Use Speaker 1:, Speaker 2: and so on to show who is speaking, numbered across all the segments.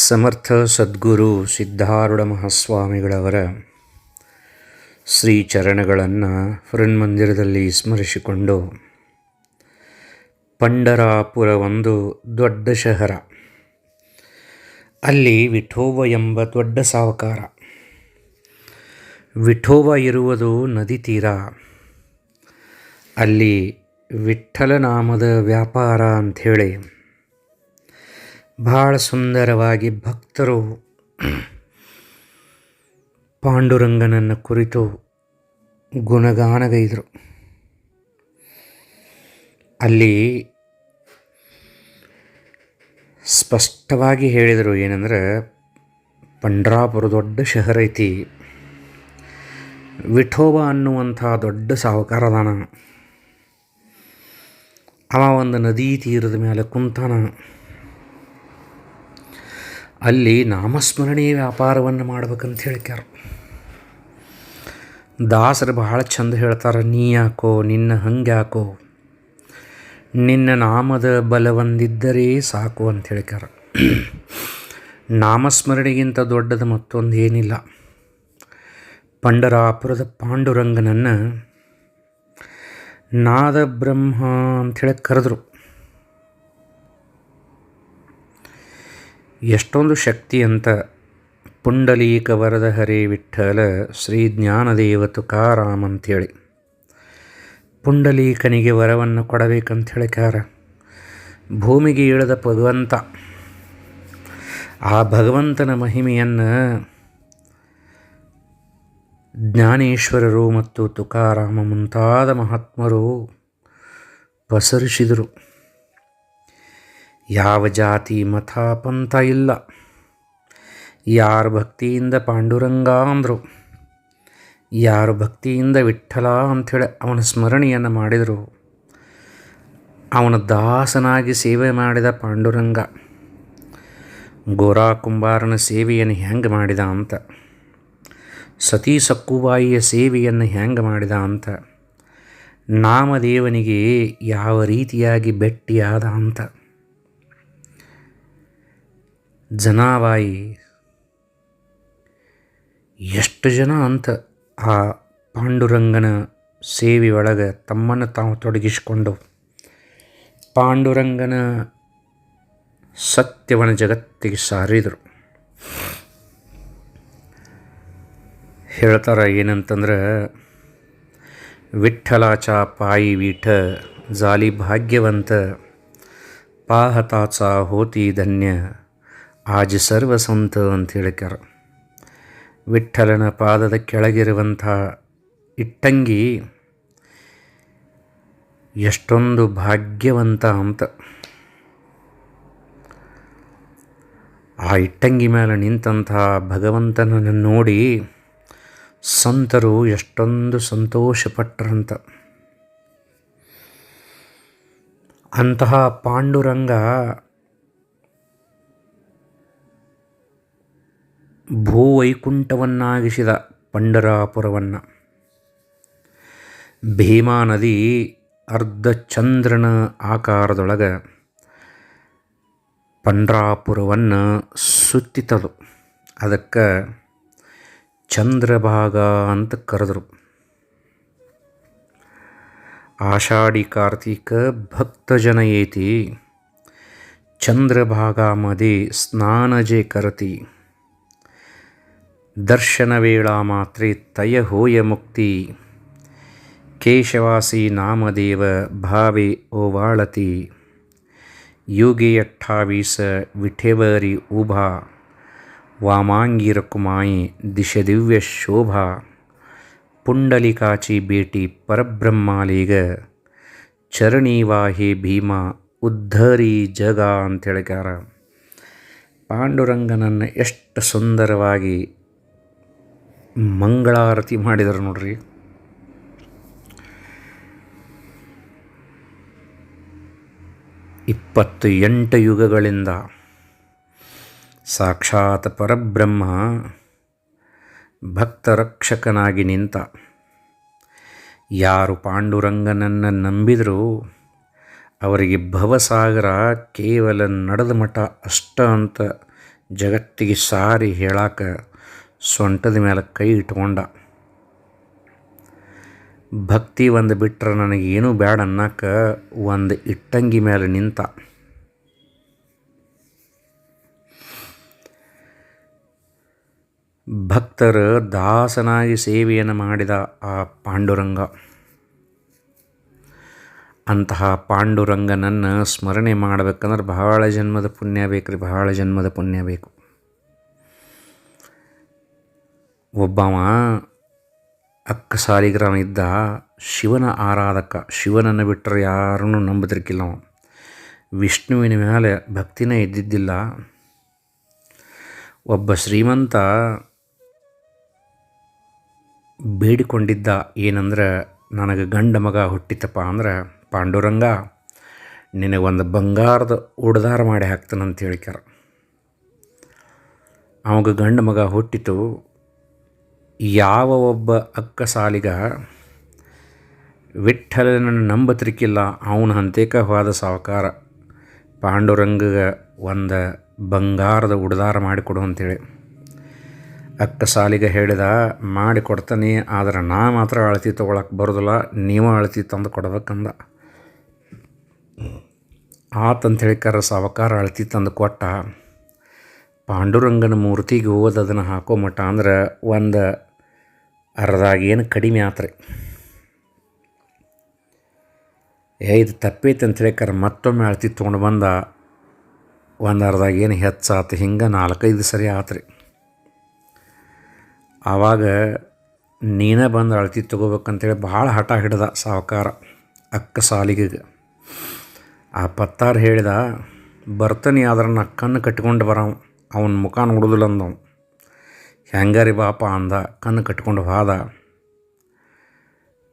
Speaker 1: ಸಮರ್ಥ ಸದ್ಗುರು ಸಿದ್ಧಾರೂಢ ಮಹಾಸ್ವಾಮಿಗಳವರ ಶ್ರೀ ಚರಣಗಳನ್ನು ಮಂದಿರದಲ್ಲಿ ಸ್ಮರಿಸಿಕೊಂಡು ಪಂಡರಾಪುರ ಒಂದು ದೊಡ್ಡ ಶಹರ, ಅಲ್ಲಿ ವಿಠೋಬ ಎಂಬ ದೊಡ್ಡ ಸಾವಕಾರ. ವಿಠೋಬ ಇರುವುದು ನದಿ ತೀರ, ಅಲ್ಲಿ ವಿಠಲನಾಮದ ವ್ಯಾಪಾರ ಅಂಥೇಳಿ ಭಾಳ ಸುಂದರವಾಗಿ ಭಕ್ತರು ಪಾಂಡುರಂಗನನ್ನು ಕುರಿತು ಗುಣಗಾನಗೈದರು. ಅಲ್ಲಿ ಸ್ಪಷ್ಟವಾಗಿ ಹೇಳಿದರು ಏನಂದ್ರೆ, ಪಂಡ್ರಾಪುರ ದೊಡ್ಡ ಶಹರ ಐತಿ, ವಿಠೋಬ ಅನ್ನುವಂಥ ದೊಡ್ಡ ಸಾಹುಕಾರ ಅದಾನ ಅವ ಒಂದು ನದಿ ತೀರದ ಮೇಲೆ ಕುಂತಾನ. ಅಲ್ಲಿ ನಾಮಸ್ಮರಣೀಯ ವ್ಯಾಪಾರವನ್ನು ಮಾಡ್ಬೇಕಂತ ಹೇಳ್ಕ್ಯಾರ. ದಾಸರು ಬಹಳ ಚಂದ ಹೇಳ್ತಾರೆ, ನೀ ಯಾಕೋ, ನಿನ್ನ ಹಂಗ್ಯಾಕೋ? ನಿನ್ನ ನಾಮದ ಬಲವೊಂದಿದ್ದರೆ ಸಾಕು ಅಂತ ಹೇಳ್ಕ್ಯಾರ. ನಾಮಸ್ಮರಣೆಗಿಂತ ದೊಡ್ಡದು ಮತ್ತೊಂದು ಏನಿಲ್ಲ. ಪಂಡರಾಪುರದ ಪಾಂಡುರಂಗನನ್ನು ನಾದ ಬ್ರಹ್ಮ ಅಂಥೇಳಿ ಕರೆದ್ರು. ಎಷ್ಟೊಂದು ಶಕ್ತಿ ಅಂತ ಪುಂಡಲೀಕ ವರದ ಹರೇ ವಿಠಲ ಶ್ರೀ ಜ್ಞಾನದೇವ ತುಕಾರಾಮ್ ಅಂಥೇಳಿ ಪುಂಡಲೀಕನಿಗೆ ವರವನ್ನು ಕೊಡಬೇಕಂಥೇಳಿ ಕಾರ ಭೂಮಿಗೆ ಇಳಿದ ಭಗವಂತ. ಆ ಭಗವಂತನ ಮಹಿಮೆಯನ್ನು ಜ್ಞಾನೇಶ್ವರರು ಮತ್ತು ತುಕಾರಾಮ ಮುಂತಾದ ಮಹಾತ್ಮರು ಪಸರಿಸಿದರು. ಯಾವ ಜಾತಿ ಮತ ಪಂಥ ಇಲ್ಲ. ಯಾರು ಭಕ್ತಿಯಿಂದ ಪಾಂಡುರಂಗ ಅಂದರು, ಯಾರು ಭಕ್ತಿಯಿಂದ ವಿಠಲ ಅಂಥೇಳಿ ಅವನ ಸ್ಮರಣೆಯನ್ನು ಮಾಡಿದರು, ಅವನ ದಾಸನಾಗಿ ಸೇವೆ ಮಾಡಿದ ಪಾಂಡುರಂಗ, ಗೋರಾ ಕುಂಬಾರನ ಸೇವೆಯನ್ನು ಹೆಂಗೆ ಮಾಡಿದ ಅಂತ, ಸತೀ ಸಕ್ಕುಬಾಯಿಯ ಸೇವೆಯನ್ನು ಹೆಂಗೆ ಮಾಡಿದ ಅಂತ, ನಾಮದೇವನಿಗೆ ಯಾವ ರೀತಿಯಾಗಿ ಭೆಟ್ಟಿಯಾದ ಅಂತ. ಜನಾಬಾಯಿ ಎಷ್ಟು ಜನ ಅಂತ ಆ ಪಾಂಡುರಂಗನ ಸೇವೆ ಒಳಗೆ ತಮ್ಮನ್ನು ತಾವು ತೊಡಗಿಸಿಕೊಂಡು ಪಾಂಡುರಂಗನ ಸತ್ಯವನ ಜಗತ್ತಿಗೆ ಸಾರಿದರು. ಹೇಳ್ತಾರೆ ಏನಂತಂದ್ರೆ ವಿಠ್ಠಲಾಚ ಪಾಯಿ ವೀಠ ಜಾಲಿ ಭಾಗ್ಯವಂತ, ಪಾಹತಾಚ ಹೋತಿ ಧನ್ಯ ಆಜ್ ಸರ್ವ ಸಂತ ಅಂತ ಹೇಳಿಕ್ಯಾರ. ವಿಠಲನ ಪಾದದ ಕೆಳಗಿರುವಂಥ ಇಟ್ಟಂಗಿ ಎಷ್ಟೊಂದು ಭಾಗ್ಯವಂತ ಅಂತ. ಆ ಇಟ್ಟಂಗಿ ಮೇಲೆ ನಿಂತಹ ಭಗವಂತನನ್ನು ನೋಡಿ ಸಂತರು ಎಷ್ಟೊಂದು ಸಂತೋಷಪಟ್ಟರಂತ ಅಂತಹ ಪಾಂಡುರಂಗ ಭೂವೈಕುಂಠವನ್ನಾಗಿಸಿದ ಪಂಡರಾಪುರವನ್ನು. ಭೀಮಾ ನದಿ ಅರ್ಧ ಚಂದ್ರನ ಆಕಾರದೊಳಗೆ ಪಂಡ್ರಾಪುರವನ್ನು ಸುತ್ತಿತದು. ಅದಕ್ಕೆ ಚಂದ್ರಭಾಗ ಅಂತ ಕರೆದರು. ಆಷಾಢಿ ಕಾರ್ತಿಕ ಭಕ್ತಜನ ಏತಿ ಚಂದ್ರಭಾಗಾಮದಿ ಸ್ನಾನಜೆ ಕರತಿ. ದರ್ಶನವೇಳಾ ಮಾತ್ರೆ ತಯ ಹೋಯ ಮುಕ್ತಿ. ಕೇಶವಾಸಿ ನಾಮದೇವ ಭಾವೆ ಓವಾಳತಿ. ಯೋಗಿ ಅಠ್ಠಾವೀಸ ವಿಠೆವರಿ ಉಭಾ. ವಾಮಾಂಗಿರಕುಮಾಯಿ ದಿಶ ದಿವ್ಯ ಶೋಭಾ. ಪುಂಡಲಿಕಾಚಿ ಭೇಟಿ ಪರಬ್ರಹ್ಮಾಲೀಗ. ಚರಣೀವಾಹಿ ಭೀಮ ಉದ್ಧರಿ ಜಗ ಅಂತ ಹೇಳಿದ್ದಾರೆ ಪಾಂಡುರಂಗನನ್ನು ಎಷ್ಟು ಸುಂದರವಾಗಿ ಮಂಗಳಾರತಿ ಮಾಡಿದರು ನೋಡ್ರಿ. ಇಪ್ಪತ್ತು ಎಂಟು ಯುಗಗಳಿಂದ ಸಾಕ್ಷಾತ್ ಪರಬ್ರಹ್ಮ ಭಕ್ತರಕ್ಷಕನಾಗಿ ನಿಂತ ಯಾರು ಪಾಂಡುರಂಗನನ್ನು ನಂಬಿದರೂ ಅವರಿಗೆ ಭವಸಾಗರ ಕೇವಲ ನಡೆದ ಮಠ ಅಷ್ಟ ಅಂತ ಜಗತ್ತಿಗೆ ಸಾರಿ ಹೇಳಾಕ ಸೊಂಟದ ಮೇಲೆ ಕೈ ಇಟ್ಕೊಂಡ. ಭಕ್ತಿ ಒಂದು ಬಿಟ್ಟರೆ ನನಗೇನೂ ಬ್ಯಾಡ ಅನ್ನಕ್ಕೆ ಒಂದು ಇಟ್ಟಂಗಿ ಮೇಲೆ ನಿಂತ. ಭಕ್ತರ ದಾಸನಾಗಿ ಸೇವೆಯನ್ನು ಮಾಡಿದ ಆ ಪಾಂಡುರಂಗ. ಅಂತಹ ಪಾಂಡುರಂಗನನ್ನು ಸ್ಮರಣೆ ಮಾಡಬೇಕಂದ್ರೆ ಬಹಳ ಜನ್ಮದ ಪುಣ್ಯ ಬೇಕು ರೀ ಬಹಳ ಜನ್ಮದ ಪುಣ್ಯ ಬೇಕು. ಒಬ್ಬವ ಅಕ್ಕ ಸಾಲಿಗ್ರಾಮ ಇದ್ದ ಶಿವನ ಆರಾಧಕ, ಶಿವನನ್ನು ಬಿಟ್ಟರೆ ಯಾರನ್ನೂ ನಂಬದಿರ್ಕಿಲ್ಲ ಅವ ವಿಷ್ಣುವಿನ ಮೇಲೆ ಭಕ್ತಿನೇ ಇದ್ದಿದ್ದಿಲ್ಲ. ಒಬ್ಬ ಶ್ರೀಮಂತ ಬೇಡಿಕೊಂಡಿದ್ದ ಏನಂದ್ರೆ, ನನಗೆ ಗಂಡ ಮಗ ಹುಟ್ಟಿತಪ್ಪ ಅಂದ್ರೆ, ಪಾಂಡುರಂಗ, ನಿನಗೊಂದು ಬಂಗಾರದ ಉಡ್ದಾರ ಮಾಡಿ ಹಾಕ್ತಾನಂತ ಹೇಳಿಕ್ಯಾರ. ಅವಾಗ ಗಂಡ ಮಗ ಹುಟ್ಟಿತು. ಯಾವ ಒಬ್ಬ ಅಕ್ಕ ಸಾಲಿಗ ವಿಠ್ಠಲನನ್ನು ನಂಬತ್ರಿಕಿಲ್ಲ, ಅವನ ಹಂತೇಕ ಹೋದ ಸಾವಕಾರ ಪಾಂಡುರಂಗಗೆ ಒಂದು ಬಂಗಾರದ ಉಡದಾರ ಮಾಡಿಕೊಡು ಅಂತೇಳಿ. ಅಕ್ಕ ಸಾಲಿಗೆ ಹೇಳಿದ ಮಾಡಿಕೊಡ್ತಾನೆ ಆದ್ರೆ ನಾ ಮಾತ್ರ ಅಳತಿ ತೊಗೊಳಕ್ಕೆ ಬರೋದಿಲ್ಲ, ನೀವು ಅಳತಿ ತಂದು ಕೊಡ್ಬೇಕಂದ. ಆತಂತೇಳಿ ಕರ ಸಾವಕಾರ ಅಳತಿ ತಂದು ಕೊಟ್ಟ. ಪಾಂಡುರಂಗನ ಮೂರ್ತಿಗೆ ಹೋದ ಅದನ್ನು ಹಾಕೋ ಮಟ್ಟ ಅಂದ್ರೆ ಒಂದು ಅರ್ಧಾಗ ಏನು ಕಡಿಮೆ ಆತ್ರಿ. ಏ, ಇದು ತಪ್ಪೈತೆ ಅಂತ ಹೇಳಿಕರ ಮತ್ತೊಮ್ಮೆ ಅಳತಿ ತೊಗೊಂಡು ಬಂದ ಒಂದು ಅರ್ಧಾಗ ಏನು ಹೆಚ್ಚಾತು, ಹಿಂಗೆ ನಾಲ್ಕೈದು ಸರಿ ಆತ್ರಿ. ಆವಾಗ ನೀನೇ ಬಂದು ಅಳತಿ ತೊಗೋಬೇಕಂತೇಳಿ ಭಾಳ ಹಠ ಹಿಡ್ದ ಸಾವುಕಾರ ಅಕ್ಕ ಸಾಲಿಗೆ ಆ ಪತ್ತಾರು ಹೇಳಿದ, ಬರ್ತಾನೆ ಆದ್ರೆ ನಾ ಕಣ್ಣು ಕಟ್ಕೊಂಡು ಬರವ, ಅವನ ಮುಖ ನೋಡೋದಿಲ್ಲ ಅಂದವು ಹೆಂಗಾರಿ ಬಾಪ ಅಂದ, ಕಣ್ಣು ಕಟ್ಕೊಂಡು ಹೋದ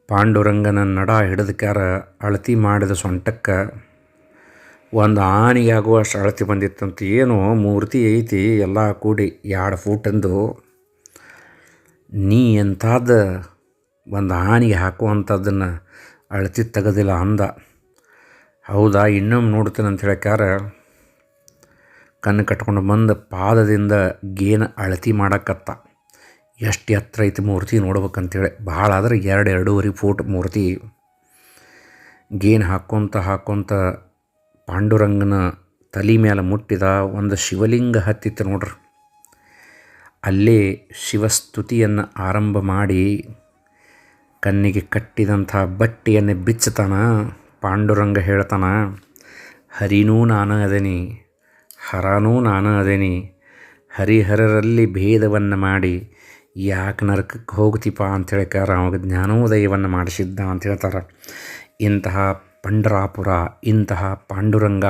Speaker 1: ಪಾಂಡುರಂಗನ ನಡ ಹಿಡಿದಕ್ಯಾರ ಅಳತಿ ಮಾಡಿದ ಸೊಂಟಕ್ಕೆ ಒಂದು ಆನೆಗೆ ಆಗುವಷ್ಟು ಅಳತಿ ಬಂದಿತ್ತಂತ ಏನು ಮೂರ್ತಿ ಐತಿ ಎಲ್ಲ ಕೂಡಿ ಎರಡು ಫೂಟಂದು ನೀ ಎಂಥದ್ದ ಒಂದು ಆನೆಗೆ ಹಾಕುವಂಥದ್ದನ್ನು ಅಳತಿ ತೆಗೆದಿಲ್ಲ ಅಂದ. ಹೌದಾ, ಇನ್ನೊಮ್ಮೆ ನೋಡ್ತೇನೆ ಅಂತ ಹೇಳ್ಕ್ಯಾರ ಕಣ್ಣು ಕಟ್ಕೊಂಡು ಬಂದು ಪಾದದಿಂದ ಗೇನ ಅಳತಿ ಮಾಡಕ್ಕತ್ತ ಎಷ್ಟು ಎತ್ತರ ಐತಿ ಮೂರ್ತಿ ನೋಡ್ಬೇಕಂತೇಳಿ. ಭಾಳ ಆದ್ರೆ ಎರಡು ಎರಡೂವರೆ ಫೂಟ್ ಮೂರ್ತಿ. ಗೇನ್ ಹಾಕ್ಕೊತ ಹಾಕ್ಕೊತ ಪಾಂಡುರಂಗನ ತಲೆ ಮೇಲೆ ಮುಟ್ಟಿದ ಒಂದು ಶಿವಲಿಂಗ ಹತ್ತಿತ್ತು ನೋಡ್ರಿ. ಅಲ್ಲೇ ಶಿವಸ್ತುತಿಯನ್ನು ಆರಂಭ ಮಾಡಿ ಕಣ್ಣಿಗೆ ಕಟ್ಟಿದಂಥ ಬಟ್ಟೆಯನ್ನು ಬಿಚ್ಚತಾನ ಪಾಂಡುರಂಗ ಹೇಳ್ತಾನ, ಹರಿನೂ ನಾನು ಅದೇನಿ ಹರನೂ ನಾನು ಅದೇನಿ. ಹರಿಹರರಲ್ಲಿ ಭೇದವನ್ನು ಮಾಡಿ ಯಾಕೆ ನರಕಕ್ಕೆ ಹೋಗ್ತೀಪ ಅಂತ ಹೇಳ್ಕಾರ ಅವಾಗ ಜ್ಞಾನೋದಯವನ್ನು ಮಾಡಿಸಿದ್ದ ಅಂತ ಹೇಳ್ತಾರೆ. ಇಂತಹ ಪಂಡರಾಪುರ, ಇಂತಹ ಪಾಂಡುರಂಗ,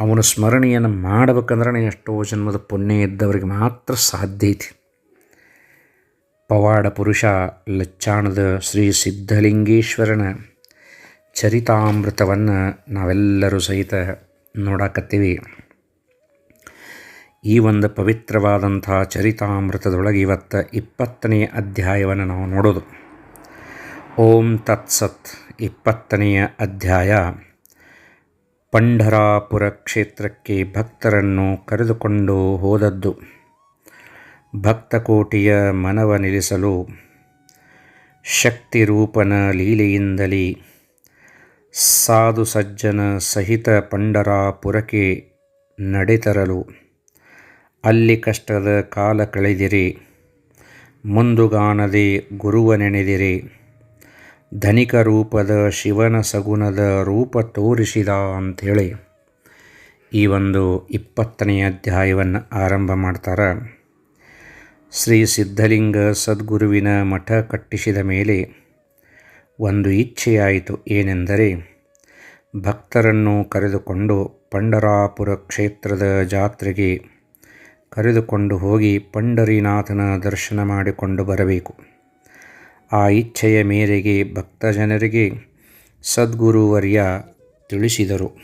Speaker 1: ಅವನ ಸ್ಮರಣೆಯನ್ನು ಮಾಡಬೇಕಂದ್ರೆ ಎಷ್ಟೋ ಜನ್ಮದ ಪುಣ್ಯ ಇದ್ದವರಿಗೆ ಮಾತ್ರ ಸಾಧ್ಯ ಐತಿ. ಪವಾಡ ಪುರುಷ, ಲಚ್ಚಾಣದ ಶ್ರೀ ಸಿದ್ಧಲಿಂಗೇಶ್ವರನ ಚರಿತಾಮೃತವನ್ನು ನಾವೆಲ್ಲರೂ ಸಹಿತ ನೋಡಾಕತ್ತೀವಿ. ಈ ಒಂದು ಪವಿತ್ರವಾದಂಥ ಚರಿತಾಮೃತದೊಳಗೆ ಇವತ್ತು ಇಪ್ಪತ್ತನೆಯ ಅಧ್ಯಾಯವನ್ನು ನಾವು ನೋಡೋದು. ಓಂ ತತ್ಸತ್ ಇಪ್ಪತ್ತನೆಯ ಅಧ್ಯಾಯ. ಪಂಢರಾಪುರ ಕ್ಷೇತ್ರಕ್ಕೆ ಭಕ್ತರನ್ನು ಕರೆದುಕೊಂಡು ಹೋದದ್ದು. ಭಕ್ತಕೋಟಿಯ ಮನವ ನಿಲ್ಲಿಸಲು ಶಕ್ತಿರೂಪನ ಲೀಲೆಯಿಂದಲೇ ಸಾಧು ಸಜ್ಜನ ಸಹಿತ ಪಂಡರಾಪುರಕ್ಕೆ ನಡೆತರಲು ಅಲ್ಲಿ ಕಷ್ಟದ ಕಾಲ ಕಳೆದಿರಿ. ಮುಂದುಗಾಣದೆ ಗುರುವ ನೆನೆದಿರಿ ಧನಿಕ ರೂಪದ ಶಿವನ ಸಗುಣದ ರೂಪ ತೋರಿಸಿದ ಅಂಥೇಳಿ ಈ ಒಂದು ಇಪ್ಪತ್ತನೆಯ ಅಧ್ಯಾಯವನ್ನು ಆರಂಭ ಮಾಡ್ತಾರೆ. ಶ್ರೀ ಸಿದ್ಧಲಿಂಗ ಸದ್ಗುರುವಿನ ಮಠ ಕಟ್ಟಿಸಿದ ಮೇಲೆ ಒಂದು ಇಚ್ಛೆಯಾಯಿತು ಏನೆಂದರೆ ಭಕ್ತರನ್ನು ಕರೆದುಕೊಂಡು ಪಂಡರಾಪುರ ಕ್ಷೇತ್ರದ ಜಾತ್ರೆಗೆ ಕರೆದುಕೊಂಡು ಹೋಗಿ ಪಂಡರಿನಾಥನ ದರ್ಶನ ಮಾಡಿಕೊಂಡು ಬರಬೇಕು. ಆ ಇಚ್ಛೆಯ ಮೇರೆಗೆ ಭಕ್ತಜನರಿಗೆ ಸದ್ಗುರುವರ್ಯ ತಿಳಿಸಿದರು.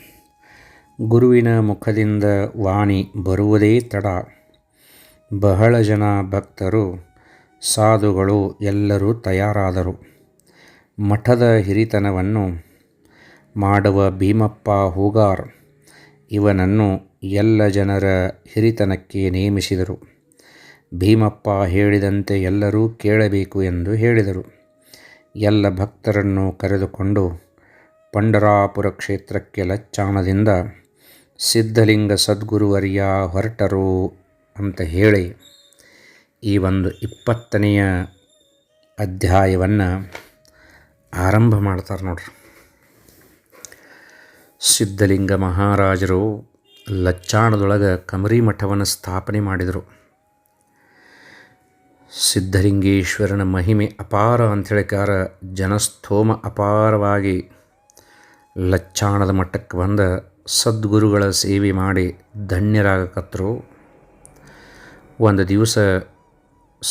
Speaker 1: ಗುರುವಿನ ಮುಖದಿಂದ ವಾಣಿ ಬರುವುದೇ ತಡ. ಬಹಳ ಜನ ಭಕ್ತರು, ಸಾಧುಗಳು ಎಲ್ಲರೂ ತಯಾರಾದರು. ಮಠದ ಹಿರಿತನವನ್ನು ಮಾಡುವ ಭೀಮಪ್ಪ ಹೂಗಾರ್ ಇವನನ್ನು ಎಲ್ಲ ಜನರ ಹಿರಿತನಕ್ಕೆ ನೇಮಿಸಿದರು. ಭೀಮಪ್ಪ ಹೇಳಿದಂತೆ ಎಲ್ಲರೂ ಕೇಳಬೇಕು ಎಂದು ಹೇಳಿದರು. ಎಲ್ಲ ಭಕ್ತರನ್ನು ಕರೆದುಕೊಂಡು ಪಂಡರಾಪುರ ಕ್ಷೇತ್ರಕ್ಕೆ ಲಚ್ಚಾಣದಿಂದ ಸಿದ್ಧಲಿಂಗ ಸದ್ಗುರುವರ್ಯ ಹೊರಟರು ಅಂತ ಹೇಳಿ ಈ ಒಂದು ಇಪ್ಪತ್ತನೆಯ ಅಧ್ಯಾಯವನ್ನು ಆರಂಭ ಮಾಡ್ತಾರೆ ನೋಡ್ರಿ. ಸಿದ್ಧಲಿಂಗ ಮಹಾರಾಜರು ಲಚ್ಚಾಣದೊಳಗೆ ಕಮರಿ ಮಠವನ್ನು ಸ್ಥಾಪನೆ ಮಾಡಿದರು. ಸಿದ್ಧಲಿಂಗೇಶ್ವರನ ಮಹಿಮೆ ಅಪಾರ ಅಂಥೇಳಿಕಾರ ಜನಸ್ಥೋಮ ಅಪಾರವಾಗಿ ಲಚ್ಚಾಣದ ಮಟ್ಟಕ್ಕೆ ಬಂದ ಸದ್ಗುರುಗಳ ಸೇವೆ ಮಾಡಿ ಧನ್ಯರಾಗಕತ್ತರು ಒಂದು ದಿವಸ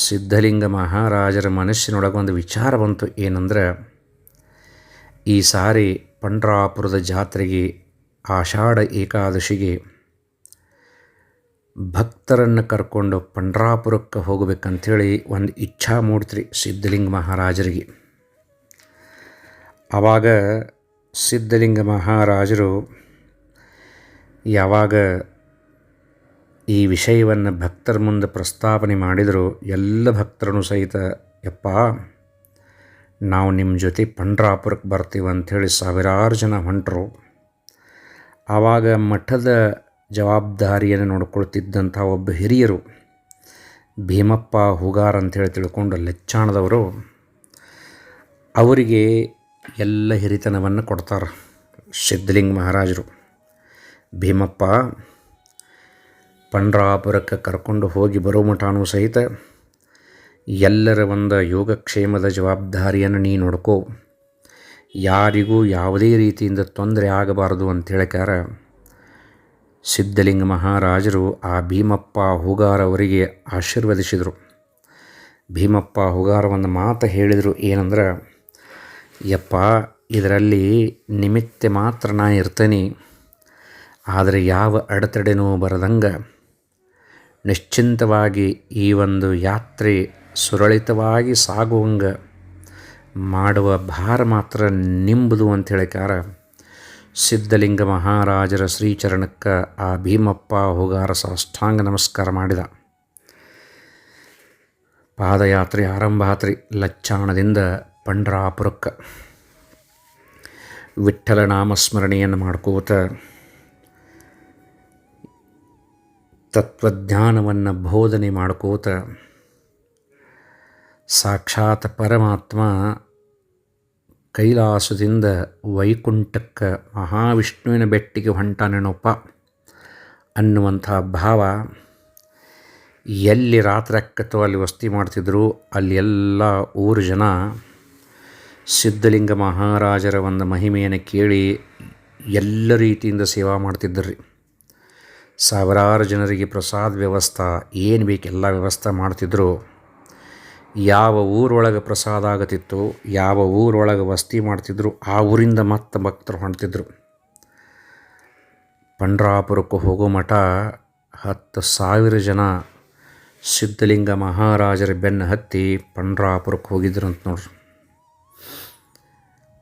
Speaker 1: ಸಿದ್ಧಲಿಂಗ ಮಹಾರಾಜರ ಮನಸ್ಸಿನೊಳಗೆ ಒಂದು ವಿಚಾರ ಬಂತು. ಏನಂದ್ರೆ, ಈ ಸಾರಿ ಪಂಡ್ರಾಪುರದ ಜಾತ್ರೆಗೆ ಆಷಾಢ ಏಕಾದಶಿಗೆ ಭಕ್ತರನ್ನು ಕರ್ಕೊಂಡು ಪಂಡ್ರಾಪುರಕ್ಕೆ ಹೋಗಬೇಕಂಥೇಳಿ ಒಂದು ಇಚ್ಛಾ ಮೂಡ್ತ್ರಿ ಸಿದ್ಧಲಿಂಗ ಮಹಾರಾಜರಿಗೆ. ಆವಾಗ ಸಿದ್ಧಲಿಂಗ ಮಹಾರಾಜರು ಯಾವಾಗ ಈ ವಿಷಯವನ್ನು ಭಕ್ತರ ಮುಂದೆ ಪ್ರಸ್ತಾಪನೆ ಮಾಡಿದರು ಎಲ್ಲ ಭಕ್ತರನ್ನು ಸಹಿತ, ಯಪ್ಪ, ನಾವು ನಿಮ್ಮ ಜೊತೆ ಪಂಡ್ರಾಪುರಕ್ಕೆ ಬರ್ತೀವಿ ಅಂಥೇಳಿ ಸಾವಿರಾರು ಜನ ಹೊಂಟರು. ಆವಾಗ ಮಠದ ಜವಾಬ್ದಾರಿಯನ್ನು ನೋಡಿಕೊಳ್ತಿದ್ದಂಥ ಒಬ್ಬ ಹಿರಿಯರು ಭೀಮಪ್ಪ ಹುಗಾರ್ ಅಂತೇಳಿ ತಿಳ್ಕೊಂಡು ಲೆಚ್ಚಾಣದವರು, ಅವರಿಗೆ ಎಲ್ಲ ಹಿರಿತನವನ್ನು ಕೊಡ್ತಾರೆ ಸಿದ್ಧಲಿಂಗ ಮಹಾರಾಜರು. ಭೀಮಪ್ಪ ಪಂಡ್ರಾಪುರಕ್ಕೆ ಕರ್ಕೊಂಡು ಹೋಗಿ ಬರೋ ಮಠಾನೂ ಸಹಿತ ಎಲ್ಲರ ಒಂದು ಯೋಗಕ್ಷೇಮದ ಜವಾಬ್ದಾರಿಯನ್ನು ನೀ ನೋಡ್ಕೋ. ಯಾರಿಗೂ ಯಾವುದೇ ರೀತಿಯಿಂದ ತೊಂದರೆ ಆಗಬಾರದು ಅಂತ ಅಂತೇಳಿಕಾರ ಸಿದ್ಧಲಿಂಗ ಮಹಾರಾಜರು ಆ ಭೀಮಪ್ಪ ಹುಗಾರವರಿಗೆ ಆಶೀರ್ವದಿಸಿದರು. ಭೀಮಪ್ಪ ಹುಗಾರ ಒಂದು ಮಾತು ಹೇಳಿದರು ಏನಂದ್ರೆ, ಯಪ್ಪ, ಇದರಲ್ಲಿ ನಿಮಿತ್ತೆ ಮಾತ್ರ ನಾ ಇರ್ತೇನೆ, ಆದರೆ ಯಾವ ಅಡೆತಡೆನೂ ಬರದಂಗೆ. ನಿಶ್ಚಿಂತವಾಗಿ ಈ ಒಂದು ಯಾತ್ರೆ ಸುರಳಿತವಾಗಿ ಸಾಗುವಂಗೆ. ಮಾಡುವ ಭಾರ ಮಾತ್ರ ನಿಂಬುದು ಅಂತ ಹೇಳಿಕಾರ ಸಿದ್ಧಲಿಂಗ ಮಹಾರಾಜರ ಶ್ರೀಚರಣಕ್ಕೆ ಆ ಭೀಮಪ್ಪ ಹೋಗಾರ ಸಾಷ್ಟಾಂಗ ನಮಸ್ಕಾರ ಮಾಡಿದ. ಪಾದಯಾತ್ರೆ ಆರಂಭ ಆತ್ರಿ ಲಚ್ಚಾಣದಿಂದ ಪಂಡ್ರಾಪುರಕ್ಕೆ. ವಿಠ್ಠಲ ನಾಮಸ್ಮರಣೆಯನ್ನು ಮಾಡ್ಕೋತ ತತ್ವಜ್ಞಾನವನ್ನು ಬೋಧನೆ ಮಾಡ್ಕೋತ ಸಾಕ್ಷಾತ್ ಪರಮಾತ್ಮ ಕೈಲಾಸದಿಂದ ವೈಕುಂಠಕ್ಕೆ ಮಹಾವಿಷ್ಣುವಿನ ಬೆಟ್ಟಿಗೆ ಹೊಂಟಾನೆನೊಪ್ಪ ಅನ್ನುವಂಥ ಭಾವ ಎಲ್ಲಿ ರಾತ್ರಿ ಅಕ್ಕತ್ತೋ ಅಲ್ಲಿ ವಸ್ತಿ ಮಾಡ್ತಿದ್ರು, ಅಲ್ಲಿ ಎಲ್ಲ ಊರು ಜನ ಸಿದ್ಧಲಿಂಗ ಮಹಾರಾಜರ ಒಂದು ಮಹಿಮೆಯನ್ನು ಕೇಳಿ ಎಲ್ಲ ರೀತಿಯಿಂದ ಸೇವಾ ಮಾಡ್ತಿದ್ದರು ಸಾವಿರಾರು ಜನರಿಗೆ ಪ್ರಸಾದ ವ್ಯವಸ್ಥೆ, ಏನು ಬೇಕು ಎಲ್ಲ ವ್ಯವಸ್ಥೆ ಮಾಡ್ತಿದ್ರು. ಯಾವ ಊರೊಳಗೆ ಪ್ರಸಾದ ಆಗತಿತ್ತು, ಯಾವ ಊರೊಳಗೆ ವಸ್ತಿ ಮಾಡ್ತಿದ್ರು, ಆ ಊರಿಂದ ಮತ್ತೆ ಭಕ್ತರು ಹೊಂಟ್ತಿದ್ರು ಪಂಡ್ರಾಪುರಕ್ಕೆ ಹೋಗೋ ಮಠ ಹತ್ತು ಸಾವಿರ ಜನ ಸಿದ್ಧಲಿಂಗ ಮಹಾರಾಜರ ಬೆನ್ನು ಹತ್ತಿ ಪಂಡ್ರಾಪುರಕ್ಕೆ ಹೋಗಿದ್ರು ಅಂತ ನೋಡ್ರಿ.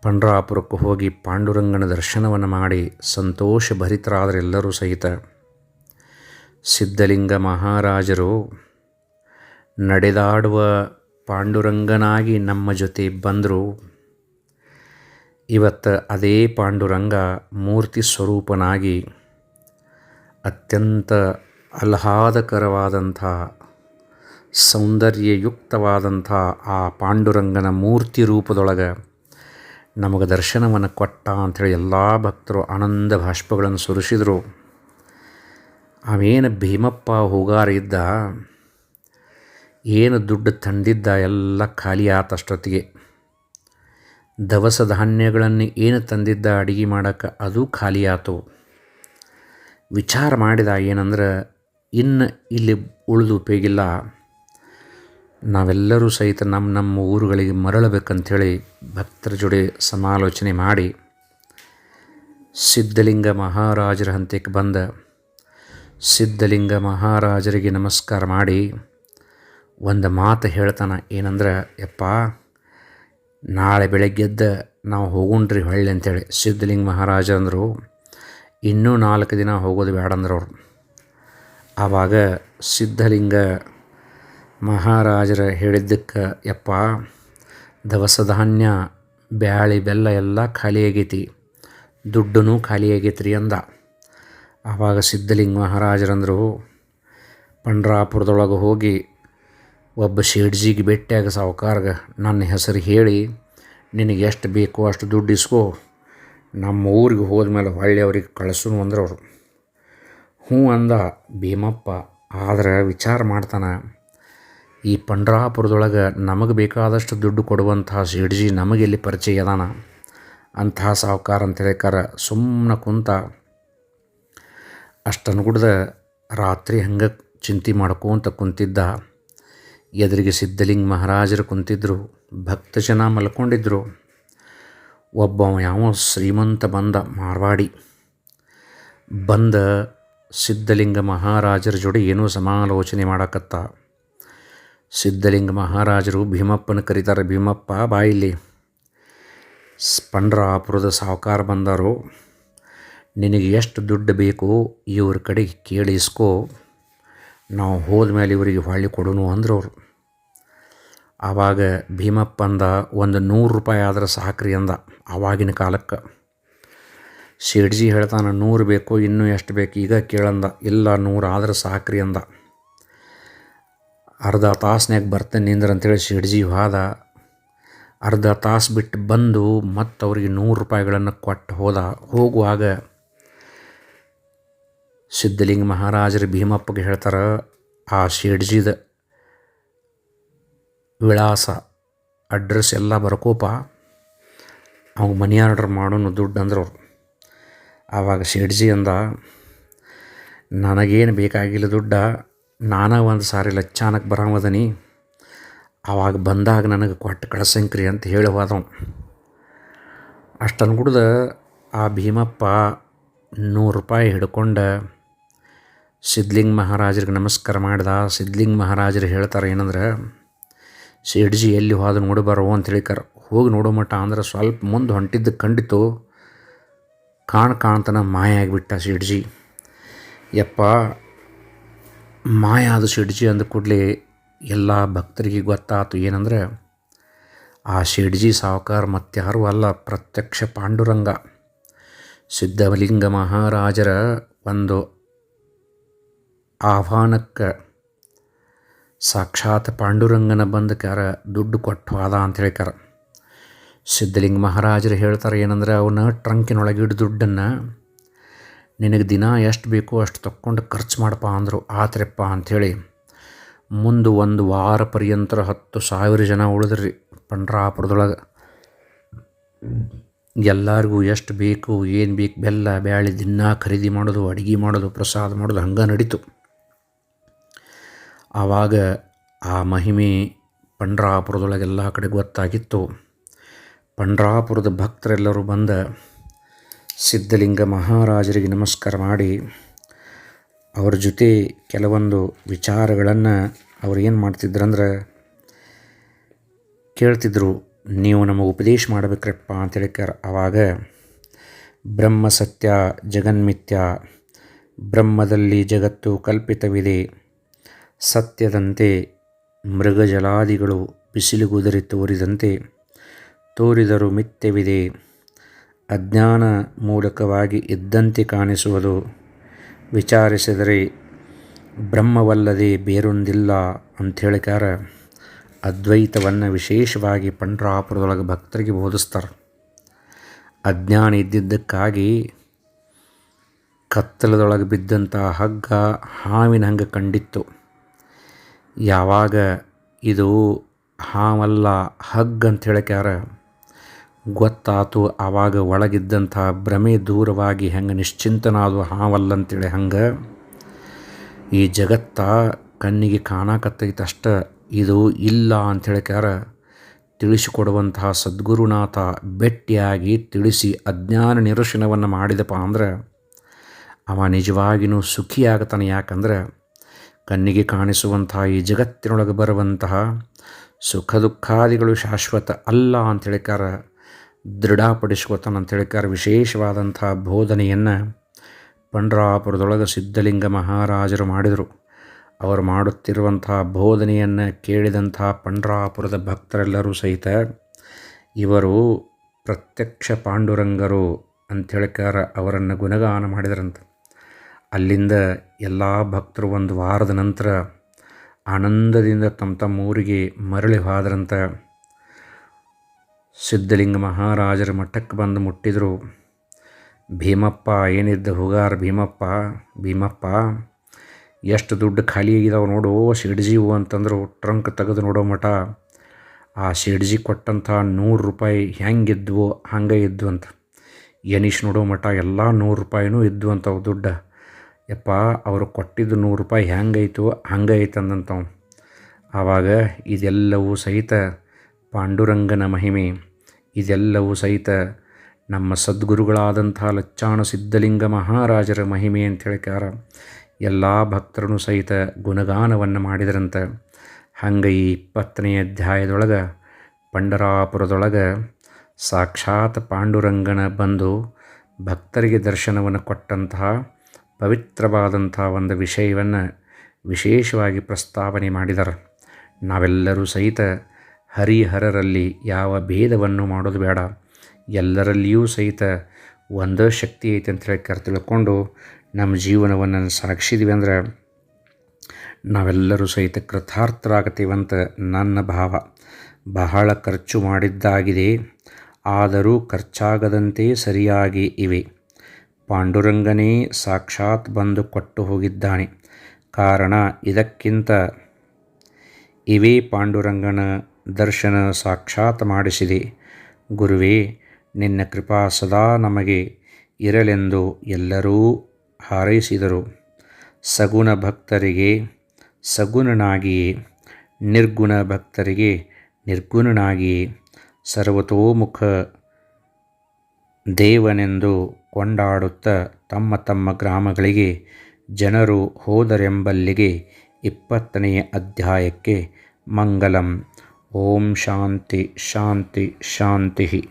Speaker 1: ಪಂಡ್ರಾಪುರಕ್ಕೆ ಹೋಗಿ ಪಾಂಡುರಂಗನ ದರ್ಶನವನ್ನು ಮಾಡಿ ಸಂತೋಷ ಭರಿತರಾದರೆಲ್ಲರೂ ಸಹಿತ. ಸಿದ್ಧಲಿಂಗ ಮಹಾರಾಜರು ನಡೆದಾಡುವ ಪಾಂಡುರಂಗನಾಗಿ ನಮ್ಮ ಜೊತೆ ಬಂದರು. ಇವತ್ತು ಅದೇ ಪಾಂಡುರಂಗ ಮೂರ್ತಿ ಸ್ವರೂಪನಾಗಿ ಅತ್ಯಂತ ಆಹ್ಲಾದಕರವಾದಂಥ, ಸೌಂದರ್ಯಯುಕ್ತವಾದಂಥ ಆ ಪಾಂಡುರಂಗನ ಮೂರ್ತಿ ರೂಪದೊಳಗೆ ನಮಗೆ ದರ್ಶನವನ್ನು ಕೊಟ್ಟ ಅಂಥೇಳಿ ಎಲ್ಲ ಭಕ್ತರು ಆನಂದ ಭಾಷ್ಪಗಳನ್ನು ಸುರಿಸಿದರು. ಅವೇನು ಭೀಮಪ್ಪ ಹೂಗಾರ ಇದ್ದ ಏನು ದುಡ್ಡು ತಂದಿದ್ದ ಎಲ್ಲ ಖಾಲಿ ಆತಷ್ಟೊತ್ತಿಗೆ. ದವಸ ಧಾನ್ಯಗಳನ್ನು ಏನು ತಂದಿದ್ದ ಅಡಿಗೆ ಮಾಡೋಕ್ಕೆ ಅದು ಖಾಲಿ ಆತು. ವಿಚಾರ ಮಾಡಿದ ಏನಂದ್ರೆ, ಇನ್ನು ಇಲ್ಲಿ ಉಳಿದು ಉಪಯೋಗಿಲ್ಲ. ನಾವೆಲ್ಲರೂ ಸಹಿತ ನಮ್ಮ ನಮ್ಮ ಊರುಗಳಿಗೆ ಮರಳಬೇಕಂಥೇಳಿ ಭಕ್ತರ ಜೋಡಿ ಸಮಾಲೋಚನೆ ಮಾಡಿ, ಸಿದ್ಧಲಿಂಗ ಮಹಾರಾಜರ ಹಂತಕ್ಕೆ ಬಂದ. ಸಿದ್ಧಲಿಂಗ ಮಹಾರಾಜರಿಗೆ ನಮಸ್ಕಾರ ಮಾಡಿ ಒಂದು ಮಾತು ಹೇಳ್ತಾನೆ, ಏನಂದ್ರೆ, ಯಪ್ಪ, ನಾಳೆ ಬೆಳಗ್ಗೆದ್ದ ನಾವು ಹೋಗುಣ್ರಿ ಹೊಳ್ಳಿ ಅಂತೇಳಿ. ಸಿದ್ಧಲಿಂಗ ಮಹಾರಾಜ ಅಂದರು, ಇನ್ನೂ ನಾಲ್ಕು ದಿನ ಹೋಗೋದು ಬೇಡಂದ್ರೆ ಅವ್ರು. ಆವಾಗ ಸಿದ್ಧಲಿಂಗ ಮಹಾರಾಜರ ಹೇಳಿದ್ದಕ್ಕೆ, ಯಪ್ಪ, ದವಸ ಧಾನ್ಯ, ಬ್ಯಾಳಿ, ಬೆಲ್ಲ ಎಲ್ಲ ಖಾಲಿ ಆಗೈತಿ ದುಡ್ಡೂ ಖಾಲಿ ಆಗೈತಿ ರೀ ಅಂದ. ಆವಾಗ ಸಿದ್ಧಲಿಂಗ ಮಹಾರಾಜರಂದರು, ಪಂಡ್ರಾಪುರದೊಳಗೆ ಹೋಗಿ ಒಬ್ಬ ಶೇಡ್ಜಿಗೆ ಭೇಟಿಯಾಗ ಸಾವುಕಾರಗ ನನ್ನ ಹೆಸರು ಹೇಳಿ, ನಿನಗೆ ಎಷ್ಟು ಬೇಕೋ ಅಷ್ಟು ದುಡ್ಡು ಇಸ್ಕೋ. ನಮ್ಮ ಊರಿಗೆ ಹೋದ್ಮೇಲೆ ಹೊಳ್ಳಿ ಅವ್ರಿಗೆ ಕಳಿಸೋನು ಅಂದ್ರೆ ಅವರು. ಹ್ಞೂ ಅಂದ ಭೀಮಪ್ಪ, ಆದ್ರೆ ವಿಚಾರ ಮಾಡ್ತಾನೆ, ಈ ಪಂಡ್ರಾಪುರದೊಳಗೆ ನಮಗೆ ಬೇಕಾದಷ್ಟು ದುಡ್ಡು ಕೊಡುವಂತಹ ಶೇಡ್ಜಿ ನಮಗೆಲ್ಲಿ ಪರಿಚಯ ಅದಾನ? ಅಂತಹ ಸಾವುಕಾರ ಅಂತ ಹೇಳಕಾರ ಸುಮ್ಮನೆ ಕುಂತ ಅಷ್ಟನ್ಗುಡ್ದ ರಾತ್ರಿ ಹಂಗೆ ಚಿಂತೆ ಮಾಡ್ಕೊಂತ ಕುಂತಿದ್ದ. ಎದುರಿಗೆ ಸಿದ್ಧಲಿಂಗ ಮಹಾರಾಜರು ಕುಂತಿದ್ರು, ಭಕ್ತ ಜನ ಮಲ್ಕೊಂಡಿದ್ರು. ಒಬ್ಬ ಯಾವ ಶ್ರೀಮಂತ ಬಂದ ಮಾರ್ವಾಡಿ. ಬಂದ ಸಿದ್ಧಲಿಂಗ ಮಹಾರಾಜರ ಜೋಡಿ ಏನೂ ಸಮಾಲೋಚನೆ ಮಾಡಕತ್ತ. ಸಿದ್ಧಲಿಂಗ ಮಹಾರಾಜರು ಭೀಮಪ್ಪನ ಕರೀತಾರೆ, ಭೀಮಪ್ಪ ಬಾಯಿಲಿ ಸ್ಪಂಡ್ರಾಪುರದ ಸಾವುಕಾರ ಬಂದರು. ನಿನಗೆ ಎಷ್ಟು ದುಡ್ಡು ಬೇಕು ಇವ್ರ ಕಡೆ ಕೇಳಿ ಇಸ್ಕೋ ಹೋದ ಮೇಲೆ ಇವರಿಗೆ ಹೊಳ್ಳಿ ಕೊಡೋನು ಅಂದ್ರು ಅವರು. ಆವಾಗ ಭೀಮಪ್ಪ ಅಂದ ಒಂದು ನೂರು ರೂಪಾಯಿ ಆದ್ರೆ ಸಾಕ್ರಿ ಅಂದ ಆವಾಗಿನ ಕಾಲಕ್ಕೆ. ಶೇಡ್ಜಿ ಹೇಳ್ತಾನೆ, ನೂರು ಬೇಕು, ಇನ್ನೂ ಎಷ್ಟು ಬೇಕು? ಈಗ ಕೇಳಂದ, ಇಲ್ಲ, ನೂರು ಆದ್ರೆ ಸಾಕ್ರಿ ಅಂದ. ಅರ್ಧ ತಾಸ್ನ್ಯಾಗ ಬರ್ತೇನೆ ನಿಂದ್ರ ಅಂತೇಳಿ ಶೇಡ್ಜಿ ಹೋದ ಅರ್ಧ ತಾಸು ಬಿಟ್ಟು ಬಂದು ಮತ್ತು ಅವ್ರಿಗೆ ನೂರು ರೂಪಾಯಿಗಳನ್ನು ಕೊಟ್ಟು ಹೋದ. ಹೋಗುವಾಗ ಸಿದ್ಧಲಿಂಗ ಮಹಾರಾಜರು ಭೀಮಪ್ಪಗೆ ಹೇಳ್ತಾರೆ, ಆ ಶೇಡ್ಜಿದ ವಿಳಾಸ, ಅಡ್ರೆಸ್ ಎಲ್ಲ ಬರ್ಕೋಪ ಅವ್ನು ಮನಿ ಆರ್ಡ್ರ್ ಮಾಡೋನು ದುಡ್ಡು ಅಂದ್ರು. ಅವ್ರು ಆವಾಗ ಶೇಡ್ಜಿ ಅಂದ, ನನಗೇನು ಬೇಕಾಗಿಲ್ಲ ದುಡ್ಡ, ನಾನೇ ಒಂದು ಸಾರಿ ಲಚ್ಚಾನಕ್ಕೆ ಬರಾಮದನಿ ಆವಾಗ ಬಂದಾಗ ನನಗೆ ಕೊಟ್ಟು ಕಳಸಂಕ್ರಿ ಅಂತ ಹೇಳಿ ಹೋದವು. ಅಷ್ಟನ್ನು ಕುಡ್ದು ಆ ಭೀಮಪ್ಪ ನೂರು ರೂಪಾಯಿ ಹಿಡ್ಕೊಂಡು ಸಿದ್ಲಿಂಗ ಮಹಾರಾಜರಿಗೆ ನಮಸ್ಕಾರ ಮಾಡಿದ. ಸಿದ್ಲಿಂಗ ಮಹಾರಾಜರು ಹೇಳ್ತಾರೆ ಏನಂದ್ರೆ ಸೇಡ್ಜಿ ಎಲ್ಲಿ ಹೋದ ನೋಡಿ ಅಂತ ಹೇಳಿಕರ ಹೋಗಿ ನೋಡೋ ಮಟ್ಟ ಅಂದ್ರೆ ಸ್ವಲ್ಪ ಮುಂದೆ ಹೊಂಟಿದ್ದು ಕಂಡಿತು, ಕಾಣ್ ಕಾಣ್ತನ ಮಾಯ ಆಗಿಬಿಟ್ಟ ಸೇಡ್ಜಿ ಯಪ್ಪ, ಮಾಯ ಅದು ಶೆಡ್ಜಿ ಅಂದ ಕೂಡಲೇ ಎಲ್ಲ ಭಕ್ತರಿಗೆ ಗೊತ್ತಾಯ್ತು ಏನಂದ್ರೆ, ಆ ಶೆಡ್ಜಿ ಸಾವುಕಾರ ಮತ್ತಾರೂ ಅಲ್ಲ, ಪ್ರತ್ಯಕ್ಷ ಪಾಂಡುರಂಗ. ಸಿದ್ಧಲಿಂಗ ಮಹಾರಾಜರ ಒಂದು ಆಹ್ವಾನಕ್ಕೆ ಸಾಕ್ಷಾತ್ ಪಾಂಡುರಂಗನ ಬಂದಕ್ಕಾರ ದುಡ್ಡು ಕೊಟ್ಟು ಆದ ಅಂತ ಹೇಳ್ಕಾರ ಸಿದ್ಧಲಿಂಗ ಮಹಾರಾಜರು ಹೇಳ್ತಾರೆ ಏನಂದ್ರೆ, ಅವನ ಟ್ರಂಕಿನೊಳಗೆ ಇಡ್ದು ದುಡ್ಡನ್ನು ನಿನಗೆ ದಿನ ಎಷ್ಟು ಬೇಕೋ ಅಷ್ಟು ತಕ್ಕೊಂಡು ಖರ್ಚು ಮಾಡಪ್ಪ ಅಂದರು, ಆತ್ರೆಪ್ಪ ಅಂಥೇಳಿ ಮುಂದೆ ಒಂದು ವಾರ ಪರ್ಯಂತರ ಹತ್ತು ಸಾವಿರ ಜನ ಉಳಿದ್ರಿ ಪಂಡ್ರಾಪುರದೊಳಗೆ. ಎಲ್ಲರಿಗೂ ಎಷ್ಟು ಬೇಕು, ಏನು ಬೇಕು, ಬೆಲ್ಲ, ಬ್ಯಾಳಿ ದಿನ ಖರೀದಿ ಮಾಡೋದು, ಅಡುಗೆ ಮಾಡೋದು, ಪ್ರಸಾದ ಮಾಡೋದು ಹಂಗೆ ನಡೀತು. ಆವಾಗ ಆ ಮಹಿಮೆ ಪಂಡ್ರಾಪುರದೊಳಗೆಲ್ಲ ಕಡೆ ಗೊತ್ತಾಗಿತ್ತು. ಪಂಡ್ರಾಪುರದ ಭಕ್ತರೆಲ್ಲರೂ ಬಂದ ಸಿದ್ಧಲಿಂಗ ಮಹಾರಾಜರಿಗೆ ನಮಸ್ಕಾರ ಮಾಡಿ, ಅವ್ರ ಜೊತೆ ಕೆಲವೊಂದು ವಿಚಾರಗಳನ್ನು ಅವ್ರು ಏನು ಮಾಡ್ತಿದ್ರಂದ್ರೆ ಕೇಳ್ತಿದ್ರು, ನೀವು ನಮಗೆ ಉಪದೇಶ ಮಾಡಬೇಕ್ರಪ್ಪ ಅಂತ ಆವಾಗ ಬ್ರಹ್ಮ ಸತ್ಯ ಜಗನ್ಮಿತ್ಯ ಬ್ರಹ್ಮದಲ್ಲಿ ಜಗತ್ತು ಕಲ್ಪಿತವಿದೆ ಸತ್ಯದಂತೆ ಮೃಗಜಲಾದಿಗಳು ಬಿಸಿಲುಗುದರಿ ತೋರಿದಂತೆ ತೋರಿದರೂ ಮಿಥ್ಯವಿದೆ ಅಜ್ಞಾನ ಮೂಲಕವಾಗಿ ಇದ್ದಂತೆ ಕಾಣಿಸುವುದು. ವಿಚಾರಿಸಿದರೆ, ಬ್ರಹ್ಮವಲ್ಲದೆ ಬೇರೊಂದಿಲ್ಲ ಅಂಥೇಳಿಕಾರ ಅದ್ವೈತವನ್ನು ವಿಶೇಷವಾಗಿ ಪಂಡ್ರಾಪುರದೊಳಗೆ ಭಕ್ತರಿಗೆ ಬೋಧಿಸ್ತಾರೆ. ಅಜ್ಞಾನ ಇದ್ದಿದ್ದಕ್ಕಾಗಿ ಕತ್ತಲದೊಳಗೆ ಬಿದ್ದಂಥ ಹಗ್ಗ ಹಾವಿನ ಹಂಗೆ ಕಂಡಿತ್ತು. ಯಾವಾಗ ಇದು ಹಾವಲ್ಲ ಹಗ್ ಅಂತ ಹೇಳ್ಕ್ಯಾರ? ಗೊತ್ತಾತು ಆವಾಗ ಒಳಗಿದ್ದಂಥ ಭ್ರಮೆ ದೂರವಾಗಿ ಹೆಂಗೆ ನಿಶ್ಚಿಂತನಾದು ಹಾವಲ್ಲ ಅಂತೇಳಿ ಹಂಗೆ. ಈ ಜಗತ್ತ ಕಣ್ಣಿಗೆ ಕಾಣಕತ್ತೈತೆ ಅಷ್ಟ ಇದು ಇಲ್ಲ ಅಂತ ಹೇಳ್ಕ್ಯಾರ? ತಿಳಿಸಿಕೊಡುವಂತಹ ಸದ್ಗುರುನಾಥ ಬೆಟ್ಟಿಯಾಗಿ ತಿಳಿಸಿ ಅಜ್ಞಾನ ನಿರಶನವನ್ನು ಮಾಡಿದಪ್ಪ ಅಂದ್ರೆ, ಅವ ನಿಜವಾಗಿಯೂ ಸುಖಿಯಾಗತಾನೆ ಯಾಕಂದ್ರೆ ಕಣ್ಣಿಗೆ ಕಾಣಿಸುವಂತಹ ಈ ಜಗತ್ತಿನೊಳಗೆ ಬರುವಂತಹ ಸುಖ ದುಃಖಾದಿಗಳು ಶಾಶ್ವತ ಅಲ್ಲ ಅಂತ ಹೇಳ್ಕಾರ ದೃಢಪಡಿಸ್ಕೋತಾನೆ ಅಂತ ಹೇಳ್ಕಾರ ವಿಶೇಷವಾದಂಥ ಬೋಧನೆಯನ್ನು ಪಂಡ್ರಾಪುರದೊಳಗೆ ಸಿದ್ಧಲಿಂಗ ಮಹಾರಾಜರು ಮಾಡಿದರು. ಅವರು ಮಾಡುತ್ತಿರುವಂತಹ ಬೋಧನೆಯನ್ನು ಕೇಳಿದಂಥ ಪಂಡ್ರಾಪುರದ ಭಕ್ತರೆಲ್ಲರೂ ಸಹಿತ ಇವರು ಪ್ರತ್ಯಕ್ಷ ಪಾಂಡುರಂಗರು ಅಂಥೇಳಿಕಾರ ಅವರನ್ನು ಗುಣಗಾನ ಮಾಡಿದರಂತ. ಅಲ್ಲಿಂದ ಎಲ್ಲ ಭಕ್ತರು ಒಂದು ವಾರದ ನಂತರ ಆನಂದದಿಂದ ತಮ್ಮ ತಮ್ಮ ಊರಿಗೆ ಮರಳಿ ಹೋದ್ರಂತ ಸಿದ್ಧಲಿಂಗ ಮಹಾರಾಜರ ಮಠಕ್ಕೆ ಬಂದು ಮುಟ್ಟಿದರು. ಭೀಮಪ್ಪ, ಏನಿದ್ದ ಹುಗಾರ ಭೀಮಪ್ಪ ಭೀಮಪ್ಪ, ಎಷ್ಟು ದುಡ್ಡು ಖಾಲಿ ಆಗಿದಾವೆ ನೋಡು ಶಿಡ್ಜಿವು ಅಂತಂದರು ಟ್ರಂಕ್ ತೆಗೆದು ನೋಡೋ ಮಠ. ಆ ಶಿಡ್ಜಿ ಕೊಟ್ಟಂಥ ನೂರು ರೂಪಾಯಿ ಹೆಂಗಿದ್ವು ಹಂಗೆ ಇದ್ವು ಅಂತ. ಎನಿಶ್ ನೋಡೋ ಮಠ ಎಲ್ಲ ನೂರು ರೂಪಾಯಿನೂ ಇದ್ವು ಅಂತವು ದುಡ್ಡು. ಯಪ್ಪ, ಅವರು ಕೊಟ್ಟಿದ್ದು ನೂರು ರೂಪಾಯಿ ಹೆಂಗೈತು ಹಂಗೆ ಐತಂದಂತವು ಆವಾಗ ಇದೆಲ್ಲವೂ ಸಹಿತ ಪಾಂಡುರಂಗನ ಮಹಿಮೆ, ಇದೆಲ್ಲವೂ ಸಹಿತ ನಮ್ಮ ಸದ್ಗುರುಗಳಾದಂಥ ಲಚ್ಚಾಣ ಸಿದ್ಧಲಿಂಗ ಮಹಾರಾಜರ ಮಹಿಮೆ ಅಂತ ಹೇಳ್ಕಾರ ಎಲ್ಲ ಭಕ್ತರನ್ನು ಸಹಿತ ಗುಣಗಾನವನ್ನು ಮಾಡಿದ್ರಂತೆ. ಹಂಗೆ ಈ ಇಪ್ಪತ್ತನೇ ಅಧ್ಯಾಯದೊಳಗೆ, ಪಂಡರಾಪುರದೊಳಗೆ ಸಾಕ್ಷಾತ್ ಪಾಂಡುರಂಗನ ಬಂದು ಭಕ್ತರಿಗೆ ದರ್ಶನವನ್ನು ಕೊಟ್ಟಂತಹ ಪವಿತ್ರವಾದಂಥ ಒಂದು ವಿಷಯವನ್ನು ವಿಶೇಷವಾಗಿ ಪ್ರಸ್ತಾವನೆ ಮಾಡಿದ್ದಾರೆ ನಾವೆಲ್ಲರೂ ಸಹಿತ ಹರಿಹರರಲ್ಲಿ ಯಾವ ಭೇದವನ್ನು ಮಾಡೋದು ಬೇಡ. ಎಲ್ಲರಲ್ಲಿಯೂ ಸಹಿತ ಒಂದೇ ಶಕ್ತಿ ಐತೆ ಅಂತ ಹೇಳಿ ತಿಳ್ಕೊಂಡು ನಮ್ಮ ಜೀವನವನ್ನು ಸಾಗಿಸಿದ್ವಿ ಅಂದ್ರೆ ನಾವೆಲ್ಲರೂ ಸಹಿತ ಕೃತಾರ್ಥರಾಗತೀವಂತ ನನ್ನ ಭಾವ. ಬಹಳ ಖರ್ಚು ಮಾಡಿದ್ದಾಗಿದೆ. ಆದರೂ ಖರ್ಚಾಗದಂತೆ ಸರಿಯಾಗಿ ಇವೆ. ಪಾಂಡುರಂಗನೇ ಸಾಕ್ಷಾತ್ ಬಂದು ಕೊಟ್ಟು ಹೋಗಿದ್ದಾನೆ. ಕಾರಣ ಇದಕ್ಕಿಂತ ಇವೇ ಪಾಂಡುರಂಗನ ದರ್ಶನ ಸಾಕ್ಷಾತ್ ಮಾಡಿಸಿದೆ. ಗುರುವೇ, ನಿನ್ನ ಕೃಪಾ ಸದಾ ನಮಗೆ ಇರಲೆಂದು ಎಲ್ಲರೂ ಹಾರೈಸಿದರು. ಸಗುಣ ಭಕ್ತರಿಗೆ ಸಗುಣನಾಗಿಯೇ, ನಿರ್ಗುಣ ಭಕ್ತರಿಗೆ ನಿರ್ಗುಣನಾಗಿಯೇ ಸರ್ವತೋಮುಖ ದೇವನೆಂದು ಕೊಂಡಾಡುತ್ತಾ ತಮ್ಮ ತಮ್ಮ ಗ್ರಾಮಗಳಿಗೆ ಜನರು ಹೋದರೆಂಬಲ್ಲಿಗೆ ಇಪ್ಪತ್ತನೆಯ ಅಧ್ಯಾಯಕ್ಕೆ ಮಂಗಲಂ. ಓಂ ಶಾಂತಿ ಶಾಂತಿ ಶಾಂತಿ.